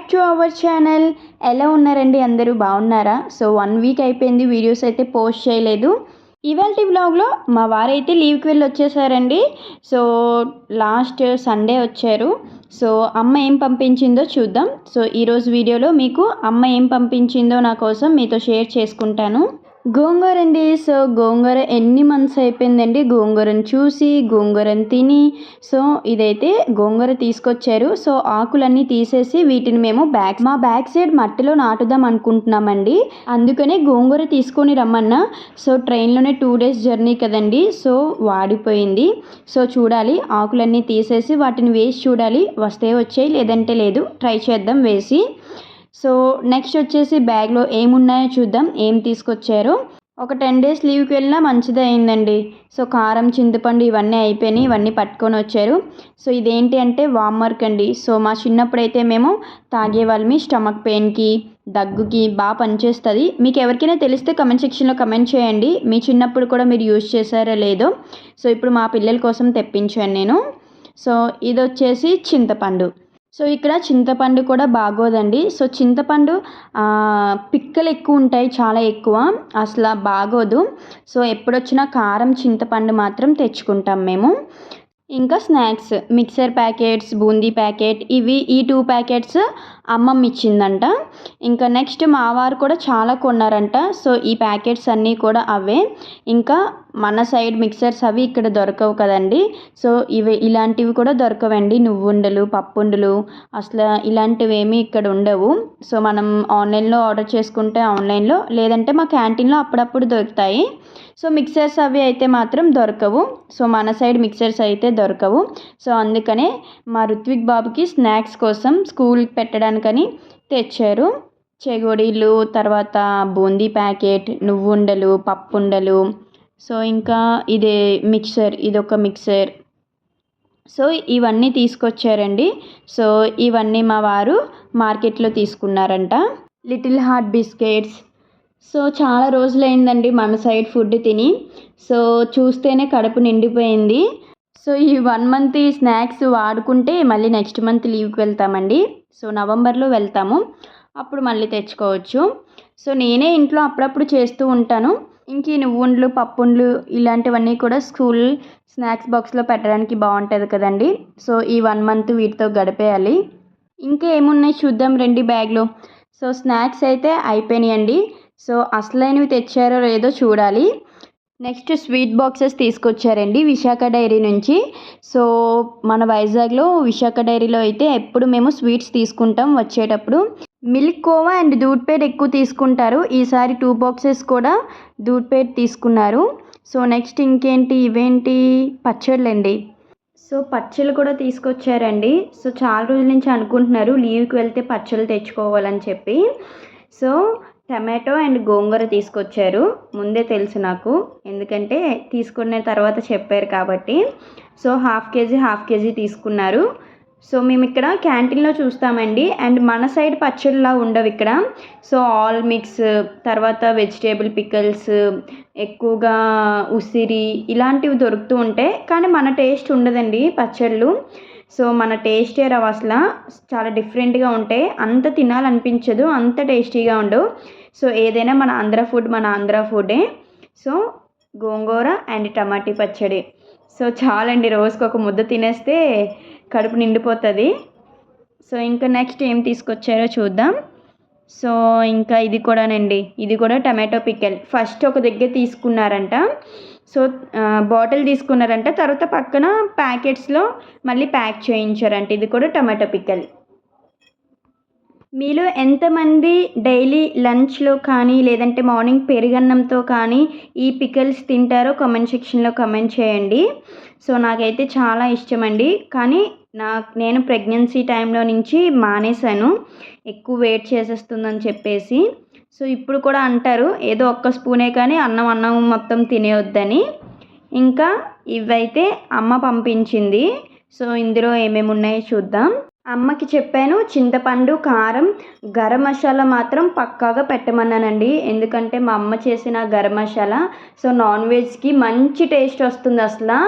Back to our channel ఎలా ఉన్నారండి? అందరూ బాగున్నారా? సో వన్ వీక్ అయిపోయింది. వీడియోస్ అయితే పోస్ట్ చేయలేదు. ఇవాళ బ్లాగ్లో మా వారైతే లీవ్కి వెళ్ళి వచ్చేసారండి సో లాస్ట్ సండే వచ్చారు. సో అమ్మ ఏం పంపించిందో చూద్దాం. సో ఈరోజు వీడియోలో మీకు అమ్మ ఏం పంపించిందో నా కోసం మీతో షేర్ చేసుకుంటాను. గోంగూర అండి సో గోంగూర ఎన్ని మంత్స్ అయిపోయిందండి? గోంగూరను చూసి గోంగూరను తిని సో ఇదైతే గోంగూర తీసుకొచ్చారు. సో ఆకులన్నీ తీసేసి వీటిని మేము బ్యాక్ మా బ్యాక్ సైడ్ మట్టిలో నాటుదాం అనుకుంటున్నామండి. అందుకనే గోంగూర తీసుకొని రమ్మన్నా. సో ట్రైన్లోనే టూ డేస్ జర్నీ కదండి. సో వాడిపోయింది. సో చూడాలి. ఆకులన్నీ తీసేసి వాటిని వేసి చూడాలి. వస్తే వచ్చాయి లేదంటే లేదు. ట్రై చేద్దాం వేసి. సో నెక్స్ట్ వచ్చేసి బ్యాగ్లో ఏమున్నాయో చూద్దాం. ఏం తీసుకొచ్చారు? ఒక టెన్ డేస్ లీవ్కి వెళ్ళినా మంచిదే అయిందండి. సో కారం చింతపండు ఇవన్నీ అయిపోయినాయి. ఇవన్నీ పట్టుకొని వచ్చారు. సో ఇదేంటి అంటే వామర్క్ అండి. సో మా చిన్నప్పుడైతే మేము తాగేవాళ్ళమి స్టమక్ పెయిన్కి దగ్గుకి బాగా పనిచేస్తుంది. మీకు ఎవరికైనా తెలిస్తే కమెంట్ సెక్షన్లో కమెంట్ చేయండి. మీ చిన్నప్పుడు కూడా మీరు యూజ్ చేశారో లేదో. సో ఇప్పుడు మా పిల్లల కోసం తెప్పించాను నేను. సో ఇది వచ్చేసి చింతపండు. సో ఇక్కడ చింతపండు కూడా బాగోదండి. సో చింతపండు పిక్కలు ఎక్కువ ఉంటాయి చాలా ఎక్కువ. అసలు బాగోదు. సో ఎప్పుడొచ్చినా కారం చింతపండు మాత్రం తెచ్చుకుంటాం మేము. ఇంకా snacks mixture packets boondi packet ఇవి ఈ టూ ప్యాకెట్స్ అమ్మమ్మ ఇచ్చిందంట. ఇంకా నెక్స్ట్ మా వారు కూడా చాలా కొన్నారంట. సో ఈ ప్యాకెట్స్ అన్నీ కూడా అవే. ఇంకా మన సైడ్ మిక్సర్స్ అవి ఇక్కడ దొరకవు కదండి. సో ఇవి ఇలాంటివి కూడా దొరకవండి. నువ్వుండలు పప్పుండలు అసలు ఇలాంటివి ఏమీ ఇక్కడ ఉండవు. సో మనం ఆన్లైన్లో ఆర్డర్ చేసుకుంటే ఆన్లైన్లో లేదంటే మా క్యాంటీన్లో అప్పుడప్పుడు దొరుకుతాయి. సో మిక్సర్స్ అవి అయితే మాత్రం దొరకవు. సో మన సైడ్ మిక్సర్స్ అయితే దొరకవు. సో అందుకనే మా రుత్విక్ బాబుకి స్నాక్స్ కోసం స్కూల్ పెట్టడానికని తెచ్చారు. చెగోడీలు తర్వాత బూందీ ప్యాకెట్ నువ్వుండలు పప్పుండలు సో ఇంకా ఇదే మిక్సర్ ఇదొక మిక్సర్. సో ఇవన్నీ తీసుకొచ్చారండి. సో ఇవన్నీ మా వారు మార్కెట్లో తీసుకున్నారంట. Little heart biscuits. సో చాలా రోజులైందండి మన సైడ్ ఫుడ్ తిని. సో చూస్తేనే కడుపు నిండిపోయింది. సో ఈ వన్ మంత్ ఈ స్నాక్స్ వాడుకుంటే మళ్ళీ నెక్స్ట్ మంత్ లీవ్కి వెళ్తామండి. సో నవంబర్లో వెళ్తాము. అప్పుడు మళ్ళీ తెచ్చుకోవచ్చు. సో నేనే ఇంట్లో అప్పుడప్పుడు చేస్తూ ఉంటాను. ఇంక ఈ నువ్వుండ్లు పప్పుండ్లు ఇలాంటివన్నీ కూడా స్కూల్ స్నాక్స్ బాక్స్లో పెట్టడానికి బాగుంటుంది కదండి. సో ఈ వన్ మంత్ వీటితో గడిపేయాలి. ఇంకా ఏమున్నాయి చూద్దాం రండి బ్యాగ్లో. సో స్నాక్స్ అయితే అయిపోయినాయండి. సో అసలైనవి తెచ్చారో లేదో చూడాలి. నెక్స్ట్ స్వీట్ బాక్సెస్ తీసుకొచ్చారండి విశాఖ డైరీ నుంచి. సో మన వైజాగ్లో విశాఖ డైరీలో అయితే ఎప్పుడు మేము స్వీట్స్ తీసుకుంటాం వచ్చేటప్పుడు. మిల్క్ కోవా అండ్ దూడ్ పేట్ ఎక్కువ తీసుకుంటారు. ఈసారి టూ బాక్సెస్ కూడా దూద్ పేట్ తీసుకున్నారు. సో నెక్స్ట్ ఇంకేంటి? ఇవేంటి? పచ్చళ్ళండి. సో పచ్చళ్ళు కూడా తీసుకొచ్చారండి. సో చాలా రోజుల నుంచి అనుకుంటున్నారు లీవ్కి వెళ్తే పచ్చళ్ళు తెచ్చుకోవాలని చెప్పి. సో టమాటో అండ్ గోంగూర తీసుకొచ్చారు. ముందే తెలుసు నాకు. ఎందుకంటే తీసుకున్న తర్వాత చెప్పారు కాబట్టి. So half KG half KG తీసుకున్నారు. సో మేము ఇక్కడ క్యాంటీన్లో చూస్తామండి. అండ్ మన సైడ్ పచ్చడిలా ఉండవు ఇక్కడ. సో ఆల్ మిక్స్ తర్వాత వెజిటేబుల్ పికల్స్ ఎక్కువగా ఉసిరి ఇలాంటివి దొరుకుతూ ఉంటాయి కానీ మన టేస్ట్ ఉండదండి పచ్చళ్ళు. సో మన టేస్టే రావు అసలు. చాలా డిఫరెంట్గా ఉంటాయి అంత తినాలనిపించదు అంత టేస్టీగా ఉండవు. సో ఏదైనా మన ఆంధ్ర ఫుడ్ మన ఆంధ్ర ఫుడే సో గోంగూర అండ్ టమాటీ పచ్చడి. సో చాలండి రోజుకు ఒక ముద్ద తినేస్తే కడుపు నిండిపోతుంది. సో ఇంకా నెక్స్ట్ ఏం తీసుకొచ్చారో చూద్దాం. సో ఇంకా ఇది కూడానండి ఇది కూడా టమాటో పికెల్. ఫస్ట్ ఒక దగ్గర తీసుకున్నారంట. So bottle తీసుకున్నారంట. తర్వాత పక్కన ప్యాకెట్స్లో మళ్ళీ ప్యాక్ చేయించారంట. ఇది కూడా టమాటో పికెల్. మీలో ఎంతమంది డైలీ లంచ్లో కానీ లేదంటే మార్నింగ్ పెరుగన్నంతో కానీ ఈ పికల్స్ తింటారో కామెంట్ సెక్షన్లో కమెంట్ చేయండి. సో నాకైతే చాలా ఇష్టమండి. కానీ నాకు నేను ప్రెగ్నెన్సీ టైంలో నుంచి మానేశాను. ఎక్కువ వెయిట్ చేసేస్తుందని చెప్పేసి. సో ఇప్పుడు కూడా అంటారు ఏదో ఒక్క స్పూనే కానీ అన్నం అన్నం మొత్తం తినేయొద్దని. ఇంకా ఇవైతే అమ్మ పంపించింది. సో ఇందులో ఏమేమి ఉన్నాయో చూద్దాం. అమ్మకి చెప్పాను చింతపండు కారం గరం మసాలా మాత్రం పక్కాగా పెట్టమన్నానండి. ఎందుకంటే మా అమ్మ చేసిన గరం మసాలా సో నాన్ వెజ్కి మంచి టేస్ట్ వస్తుంది అసలు.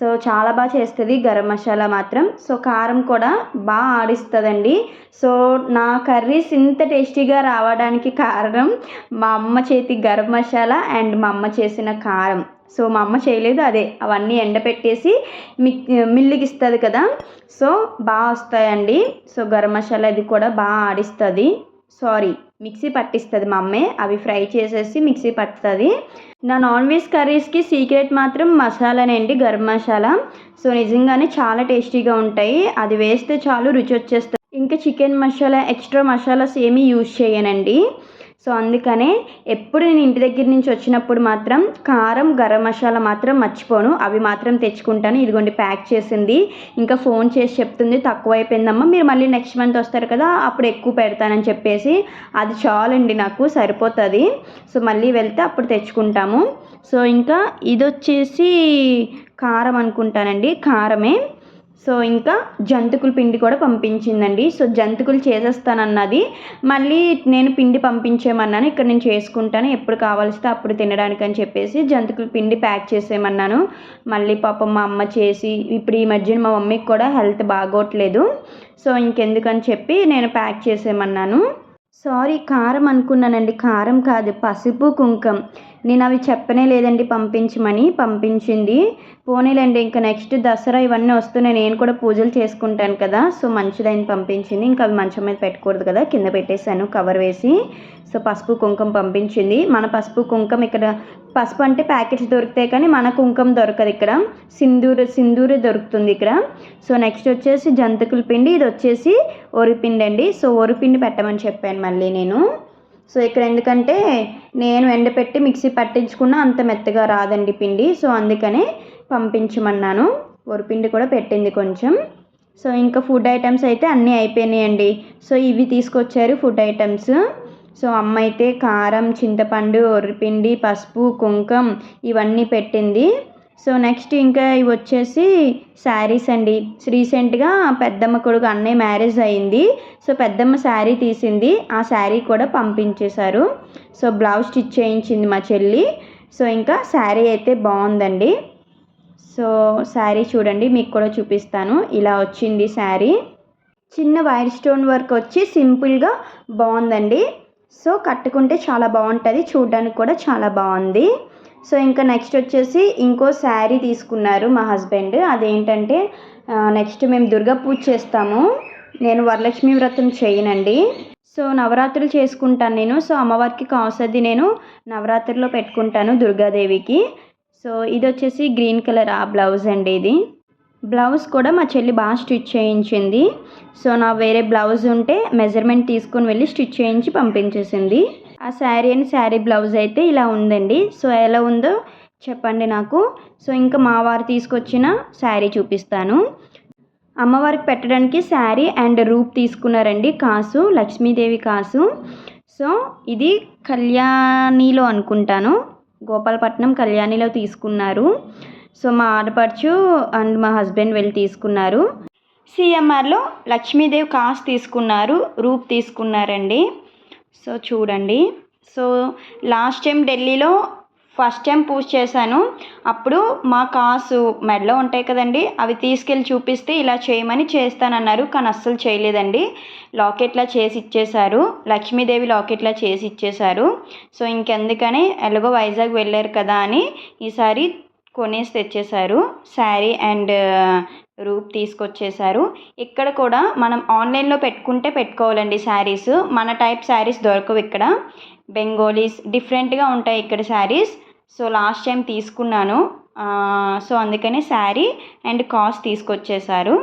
సో చాలా బాగా చేస్తుంది గరం మసాలా మాత్రం. సో కారం కూడా బాగా ఆడిస్తుందండి. సో నా కర్రీస్ ఇంత టేస్టీగా రావడానికి కారణం మా అమ్మ చేతి గరం మసాలా అండ్ మా అమ్మ చేసిన కారం. సో మా అమ్మ చేయలేదు అదే. అవన్నీ ఎండపెట్టేసి మిక్ మిల్లుకి ఇస్తుంది కదా. సో బాగా వస్తాయండి. సో గరం మసాలా అది కూడా బాగా ఆడిస్తుంది. సారీ మిక్సీ పట్టిస్తుంది మా అమ్మే. అవి ఫ్రై చేసేసి మిక్సీ పట్టుతుంది. నా నాన్ వెజ్ కర్రీస్కి సీక్రెట్ మాత్రం మసాలానే అండి గరం మసాలా. సో నిజంగానే చాలా టేస్టీగా ఉంటాయి. అది వేస్తే చాలు రుచి వచ్చేస్తుంది. ఇంకా చికెన్ మసాలా ఎక్స్ట్రా మసాలాస్ ఏమీ యూజ్ చేయనండి. సో అందుకనే ఎప్పుడు నేను ఇంటి దగ్గర నుంచి వచ్చినప్పుడు మాత్రం కారం గరం మసాలా మాత్రం మర్చిపోను. అవి మాత్రం తెచ్చుకుంటాను. ఇదిగోండి ప్యాక్ చేసింది. ఇంకా ఫోన్ చేసి చెప్తుంది తక్కువ అయిపోయిందమ్మా మీరు మళ్ళీ నెక్స్ట్ మంత్ వస్తారు కదా అప్పుడు ఎక్కువ పెడతానని చెప్పేసి. అది చాలండి నాకు సరిపోతుంది. సో మళ్ళీ వెళ్తే అప్పుడు తెచ్చుకుంటాము. సో ఇంకా ఇది వచ్చేసి కారం అనుకుంటానండి కారమే. సో ఇంకా జంతికల పిండి కూడా పంపించిందండి. సో జంతికలు చేసేస్తానన్నది. మళ్ళీ నేను పిండి పంపించేయమన్నాను. ఇక్కడ నేను చేసుకుంటాను. ఎప్పుడు కావాల్సితే అప్పుడు తినడానికి అని చెప్పేసి జంతికల పిండి ప్యాక్ చేసేయమన్నాను. మళ్ళీ పాపం మా అమ్మ చేసి ఇప్పుడు ఈ మధ్యన మా మమ్మీకి కూడా హెల్త్ బాగోట్లేదు. సో ఇంకెందుకని చెప్పి నేను ప్యాక్ చేసేయమన్నాను. సారీ కారం అనుకున్నానండి. కారం కాదు పసుపు కుంకం. నేను అవి చెప్పనే లేదండి పంపించమని పంపించింది. పోనీలేండి ఇంకా నెక్స్ట్ దసరా ఇవన్నీ వస్తున్నాయి. నేను కూడా పూజలు చేసుకుంటాను కదా సో మంచిదైన పంపించింది. ఇంకా అవి మంచం మీద పెట్టకూడదు కదా కింద పెట్టేశాను కవర్ వేసి. సో పసుపు కుంకుమ పంపించింది. మన పసుపు కుంకుమ ఇక్కడ పసుపు అంటే ప్యాకెట్స్ దొరుకుతాయి కానీ మన కుంకుమ దొరకదు ఇక్కడ. సింధూరు సింధూరు దొరుకుతుంది ఇక్కడ. సో నెక్స్ట్ వచ్చేసి జంతికల పిండి ఇది వచ్చేసి ఒరిపిండి అండి. సో ఒరిపిండి పెట్టమని చెప్పాను మళ్ళీ నేను. సో ఇక్కడ ఎందుకంటే నేను ఎండపెట్టి మిక్సీ పట్టించుకున్న అంత మెత్తగా రాదండి పిండి. సో అందుకనే పంపించమన్నాను. వరిపిండి కూడా పెట్టింది కొంచెం. సో ఇంకా ఫుడ్ ఐటమ్స్ అయితే అన్నీ అయిపోయినాయండి. సో ఇవి తీసుకొచ్చారు ఫుడ్ ఐటమ్స్. సో అమ్మ అయితే కారం చింతపండు ఒర్రిపిండి పసుపు కుంకం ఇవన్నీ పెట్టింది. సో నెక్స్ట్ ఇంకా ఇవి వచ్చేసి శారీస్ అండి. రీసెంట్గా పెద్దమ్మ కొడుకు అన్నయ్య మ్యారేజ్ అయింది. సో పెద్దమ్మ శారీ తీసింది. ఆ శారీ కూడా పంపించేశారు. సో బ్లౌజ్ స్టిచ్ చేయించింది మా చెల్లి. సో ఇంకా శారీ అయితే బాగుందండి. సో శారీ చూడండి మీకు కూడా చూపిస్తాను. ఇలా వచ్చింది శారీ. చిన్న వైర్ స్టోన్ వర్క్ వచ్చి సింపుల్గా బాగుందండి. సో కట్టుకుంటే చాలా బాగుంటుంది. చూడడానికి కూడా చాలా బాగుంది. సో ఇంకా నెక్స్ట్ వచ్చేసి ఇంకో శారీ తీసుకున్నారు మా హస్బెండ్ అదేంటంటే నెక్స్ట్ మేము దుర్గా పూజ చేస్తాము. నేను వరలక్ష్మి వ్రతం చేయనండి. సో నవరాత్రులు చేసుకుంటాను నేను. సో అమ్మవారికి కావసది నేను నవరాత్రిలో పెట్టుకుంటాను దుర్గాదేవికి. సో ఇది వచ్చేసి గ్రీన్ కలర్ ఆ బ్లౌజ్ అండి ఇది. బ్లౌజ్ కూడా మా చెల్లి బాగా స్టిచ్ చేయించింది. సో నా వేరే బ్లౌజ్ ఉంటే మెజర్మెంట్ తీసుకొని వెళ్ళి స్టిచ్ చేయించి పంపించేసింది. ఆ శారీ అని శారీ బ్లౌజ్ అయితే ఇలా ఉందండి. సో ఎలా ఉందో చెప్పండి నాకు. సో ఇంకా మా వారు తీసుకొచ్చిన శారీ చూపిస్తాను. అమ్మవారికి పెట్టడానికి శారీ అండ్ రూప్ తీసుకున్నారండి కాసు లక్ష్మీదేవి కాసు. సో ఇది కళ్యాణిలో అనుకుంటాను. గోపాలపట్నం కళ్యాణిలో తీసుకున్నారు. సో మా ఆడపడుచు అండ్ మా హస్బెండ్ వెళ్ళి తీసుకున్నారు. సిఎంఆర్లో లక్ష్మీదేవి కాస్ తీసుకున్నారు రూప్ తీసుకున్నారండి. సో చూడండి. సో లాస్ట్ టైం ఢిల్లీలో ఫస్ట్ టైం పూజ చేశాను. అప్పుడు మా కాసు మెడలో ఉంటాయి కదండి అవి తీసుకెళ్ళి చూపిస్తే ఇలా చేయమని చేస్తానన్నారు కానీ అస్సలు చేయలేదండి. లాకెట్లా చేసి ఇచ్చేశారు. లక్ష్మీదేవి లాకెట్లా చేసి ఇచ్చేశారు. సో ఇంకెందుకని ఎలాగో వైజాగ్ వెళ్ళారు కదా అని ఈసారి కొనేసి తెచ్చేశారు. శారీ అండ్ రూప్ తీసుకొచ్చేసారు ఇక్కడ కూడా మనం ఆన్లైన్లో పెట్టుకుంటే పెట్టుకోవాలండి శారీస్. మన టైప్ శారీస్ దొరకవు ఇక్కడ. బెంగోలీస్ డిఫరెంట్గా ఉంటాయి ఇక్కడ శారీస్. సో లాస్ట్ టైం తీసుకున్నాను. సో అందుకని శారీ అండ్ కాస్ట్ తీసుకొచ్చేసారు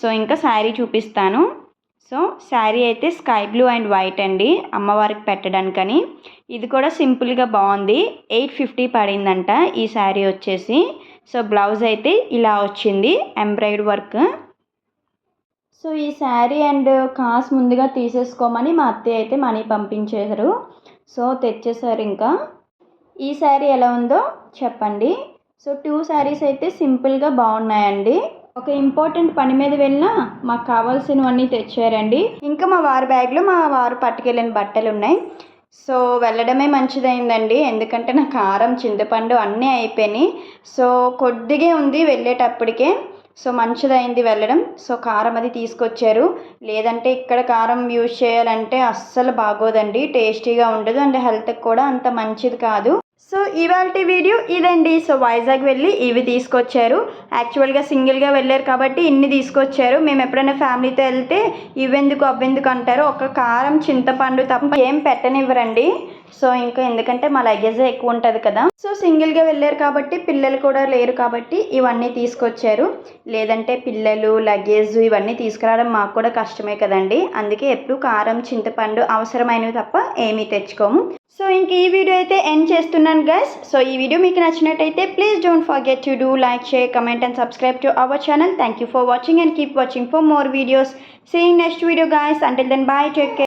సో ఇంకా శారీ చూపిస్తాను. సో శారీ అయితే స్కై బ్లూ అండ్ వైట్ అండి అమ్మవారికి పెట్టడానికని. ఇది కూడా సింపుల్గా బాగుంది. ఎయిట్ ఫిఫ్టీ పడిందంట ఈ శారీ వచ్చేసి. సో బ్లౌజ్ అయితే ఇలా వచ్చింది ఎంబ్రాయిడ్ వర్క్. సో ఈ శారీ అండ్ కాస్ ముందుగా తీసేసుకోమని మా అత్తయ్య అయితే మనీ పంపించేశారు. సో తెచ్చేసారు ఇంకా. ఈ శారీ ఎలా ఉందో చెప్పండి. సో టూ శారీస్ అయితే సింపుల్గా బాగున్నాయండి. ఒక ఇంపార్టెంట్ పని మీద వెళ్ళినా మాకు కావాల్సినవన్నీ తెచ్చారండి. ఇంకా మా వారి బ్యాగ్లో మా వారు పట్టుకెళ్ళిన బట్టలు ఉన్నాయి. సో వెళ్ళడమే మంచిదైందండి. ఎందుకంటే నా కారం చింతపండు అన్నీ అయిపోయినాయి. సో కొద్దిగా ఉంది వెళ్ళేటప్పటికే. సో మంచిదైంది వెళ్ళడం. సో కారం అది తీసుకొచ్చారు. లేదంటే ఇక్కడ కారం యూజ్ చేయాలంటే అస్సలు బాగోదండి. టేస్టీగా ఉండదు. అండ్ హెల్త్కి కూడా అంత మంచిది కాదు. సో ఇవాళ వీడియో ఇదండి. సో వైజాగ్ వెళ్ళి ఇవి తీసుకొచ్చారు. యాక్చువల్గా సింగిల్గా వెళ్ళారు కాబట్టి ఇన్ని తీసుకొచ్చారు. మేము ఎప్పుడైనా ఫ్యామిలీతో వెళ్తే ఇవెందుకు అవ్వెందుకు అంటారు. ఒక కారం చింతపండు తప్ప ఏం పెట్టనివ్వరండి. సో ఇంకా ఎందుకంటే మా లగేజ్ ఎక్కువ ఉంటుంది కదా. సో సింగిల్గా వెళ్ళారు కాబట్టి పిల్లలు కూడా లేరు కాబట్టి ఇవన్నీ తీసుకొచ్చారు. లేదంటే పిల్లలు లగేజ్ ఇవన్నీ తీసుకురావడం మాకు కూడా కష్టమే కదండి. అందుకే ఎప్పుడు కారం చింతపండు అవసరమైనవి తప్ప ఏమీ తెచ్చుకోము. సో ఇంక ఈ వీడియో అయితే ఎండ్ చేస్తున్నాను గైస్ సో ఈ వీడియో మీకు నచ్చినట్టయితే please don't forget to do like share comment and subscribe to our channel thank you for watching and keep watching for more videos seeing next video guys until then bye take care